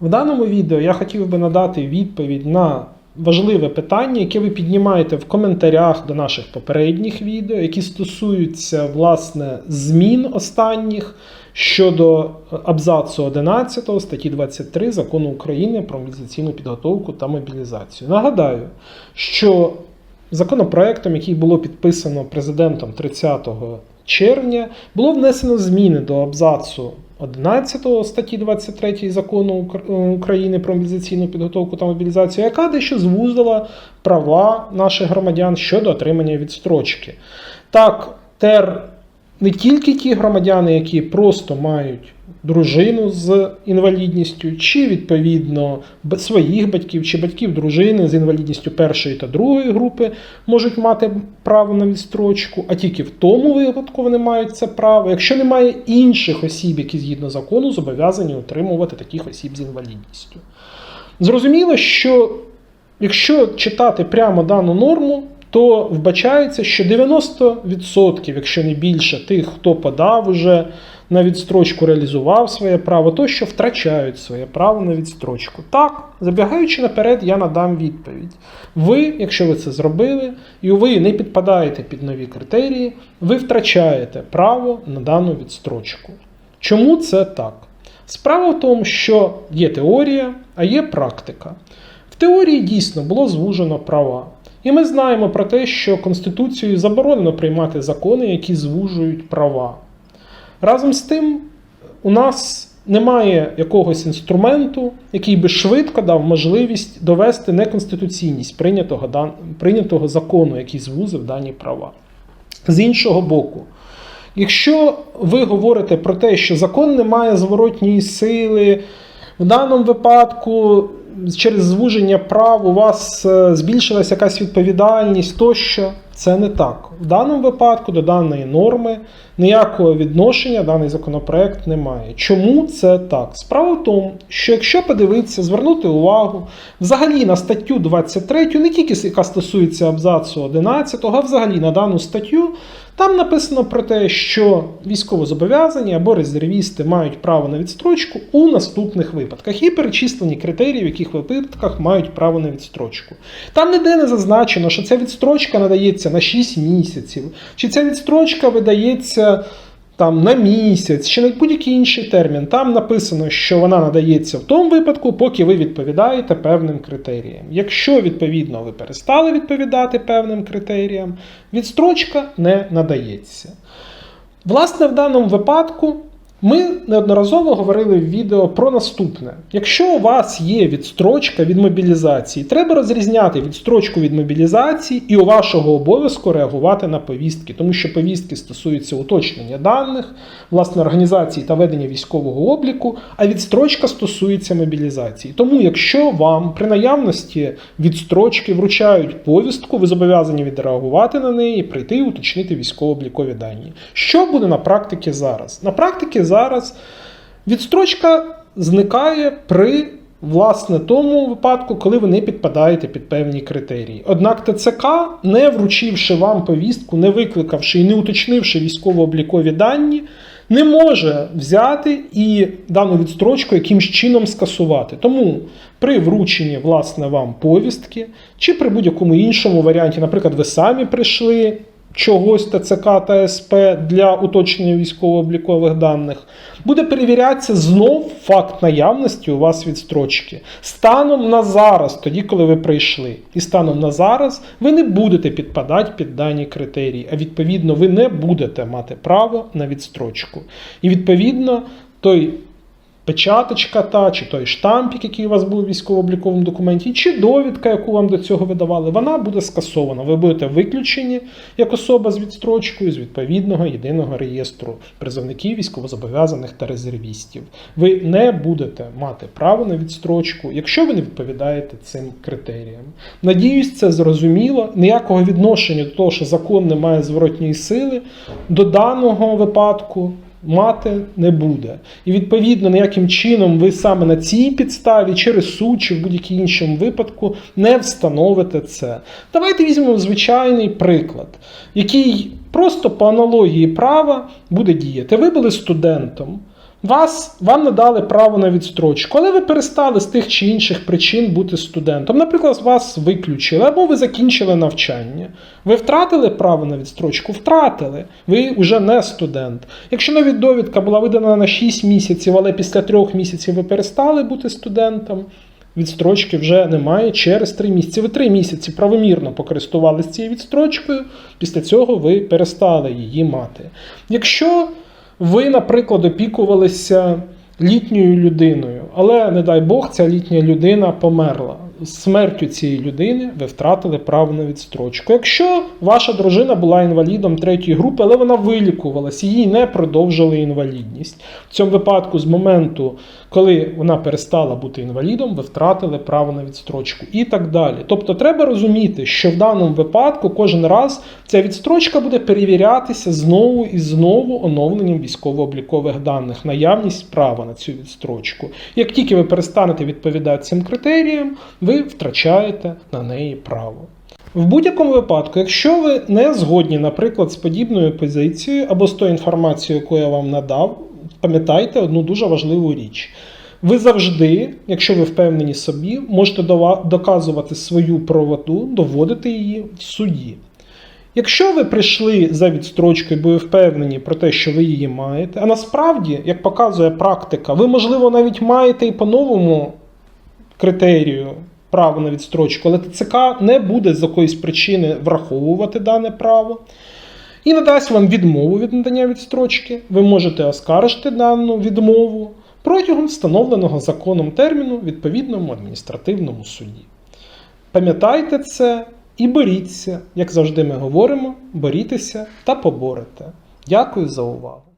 В даному відео я хотів би надати відповідь на важливе питання, яке ви піднімаєте в коментарях до наших попередніх відео, які стосуються власне змін останніх щодо абзацу 11 статті 23 закону України про мобілізаційну підготовку та мобілізацію. Нагадаю, що законопроектом, який було підписано президентом 30 червня, було внесено зміни до абзацу 11 статті 23 закону України про мобілізаційну підготовку та мобілізацію, яка дещо звузила права наших громадян щодо отримання відстрочки. Так, тер не тільки ті громадяни, які просто мають дружину з інвалідністю, чи відповідно своїх батьків, чи батьків дружини з інвалідністю першої та другої групи можуть мати право на відстрочку, а тільки в тому випадку вони мають це право, якщо немає інших осіб, які згідно закону зобов'язані отримувати таких осіб з інвалідністю. Зрозуміло, що якщо читати прямо дану норму, то вбачається, що 90%, якщо не більше, тих, хто подав уже на відстрочку, реалізував своє право, то що втрачають своє право на відстрочку. Так, забігаючи наперед, я надам відповідь. Ви, якщо ви це зробили, і ви не підпадаєте під нові критерії, ви втрачаєте право на дану відстрочку. Чому це так? Справа в тому, що є теорія, а є практика. В теорії дійсно було звужено права. І ми знаємо про те, що Конституцією заборонено приймати закони, які звужують права. Разом з тим, у нас немає якогось інструменту, який би швидко дав можливість довести неконституційність прийнятого, прийнятого закону, який звузив дані права. З іншого боку, якщо ви говорите про те, що закон не має зворотньої сили, в даному випадку через звуження прав у вас е, збільшилася якась відповідальність тощо, це не так. В даному випадку до даної норми ніякого відношення даний законопроект не має. Чому це так? Справа в тому, що якщо подивитися, звернути увагу взагалі на статтю 23, не тільки яка стосується абзацу 11, а взагалі на дану статтю, там написано про те, що військовозобов'язані або резервісти мають право на відстрочку у наступних випадках і перечислені критерії, в яких випадках мають право на відстрочку. Там ніде не зазначено, що ця відстрочка надається на 6 місяців, чи ця відстрочка видається там на місяць, чи на будь-який інший термін. Там написано, що вона надається в тому випадку, поки ви відповідаєте певним критеріям. Якщо відповідно ви перестали відповідати певним критеріям, відстрочка не надається. Власне, в даному випадку ми неодноразово говорили в відео про наступне: якщо у вас є відстрочка від мобілізації, треба розрізняти відстрочку від мобілізації і у вашого обов'язку реагувати на повістки, тому що повістки стосуються уточнення даних, власне організації та ведення військового обліку, а відстрочка стосується мобілізації. Тому, якщо вам при наявності відстрочки вручають повістку, ви зобов'язані відреагувати на неї, прийти і уточнити військово-облікові дані. Що буде на практиці зараз? На практиці зараз відстрочка зникає при власне тому випадку, коли ви не підпадаєте під певні критерії. Однак ТЦК, не вручивши вам повістку, не викликавши і не уточнивши військово-облікові дані, не може взяти і дану відстрочку якимсь чином скасувати. Тому при врученні власне вам повістки, чи при будь-якому іншому варіанті, наприклад, ви самі прийшли чогось ТЦК та СП для уточнення військово-облікових даних, буде перевірятися знов факт наявності у вас відстрочки. Станом на зараз, тоді, коли ви прийшли, і станом на зараз ви не будете підпадати під дані критерії, а відповідно ви не будете мати право на відстрочку. І відповідно той печаточка та, чи той штампік, який у вас був у військово-обліковому документі, чи довідка, яку вам до цього видавали, вона буде скасована. Ви будете виключені як особа з відстрочкою з відповідного єдиного реєстру призовників, військовозобов'язаних та резервістів. Ви не будете мати право на відстрочку, якщо ви не відповідаєте цим критеріям. Надіюсь, це зрозуміло. Ніякого відношення до того, що закон не має зворотньої сили, до даного випадку мати не буде. І відповідно ніяким чином ви саме на цій підставі, через суд чи в будь-якій іншому випадку не встановите це. Давайте візьмемо звичайний приклад, який просто по аналогії права буде діяти. Ви були студентом. Вас, вам надали право на відстрочку, але ви перестали з тих чи інших причин бути студентом. Наприклад, вас виключили або ви закінчили навчання. Ви втратили право на відстрочку? Втратили. Ви вже не студент. Якщо навіть довідка була видана на 6 місяців, але після 3 місяців ви перестали бути студентом, відстрочки вже немає через 3 місяці. Ви 3 місяці правомірно покористувалися цією відстрочкою, після цього ви перестали її мати. Якщо ви, наприклад, опікувалися літньою людиною, але, не дай Бог, ця літня людина померла. Смертю цієї людини ви втратили право на відстрочку. Якщо ваша дружина була інвалідом третьої групи, але вона вилікувалась, їй не продовжили інвалідність. В цьому випадку, з моменту, коли вона перестала бути інвалідом, ви втратили право на відстрочку і так далі. Тобто треба розуміти, що в даному випадку кожен раз ця відстрочка буде перевірятися знову і знову оновленням військово-облікових даних, наявність права на цю відстрочку. Як тільки ви перестанете відповідати цим критеріям, ви втрачаєте на неї право. В будь-якому випадку, якщо ви не згодні, наприклад, з подібною позицією або з тою інформацією, яку я вам надав, пам'ятайте одну дуже важливу річ. Ви завжди, якщо ви впевнені собі, можете доказувати свою правоту, доводити її в суді. Якщо ви прийшли за відстрочкою, бо ви впевнені про те, що ви її маєте, а насправді, як показує практика, ви, можливо, навіть маєте і по новому критерію право на відстрочку, але ТЦК не буде з якоїсь причини враховувати дане право і надасть вам відмову від надання відстрочки. Ви можете оскаржити дану відмову протягом встановленого законом терміну відповідному адміністративному суді. Пам'ятайте це і боріться, як завжди ми говоримо, борітеся та поборете. Дякую за увагу.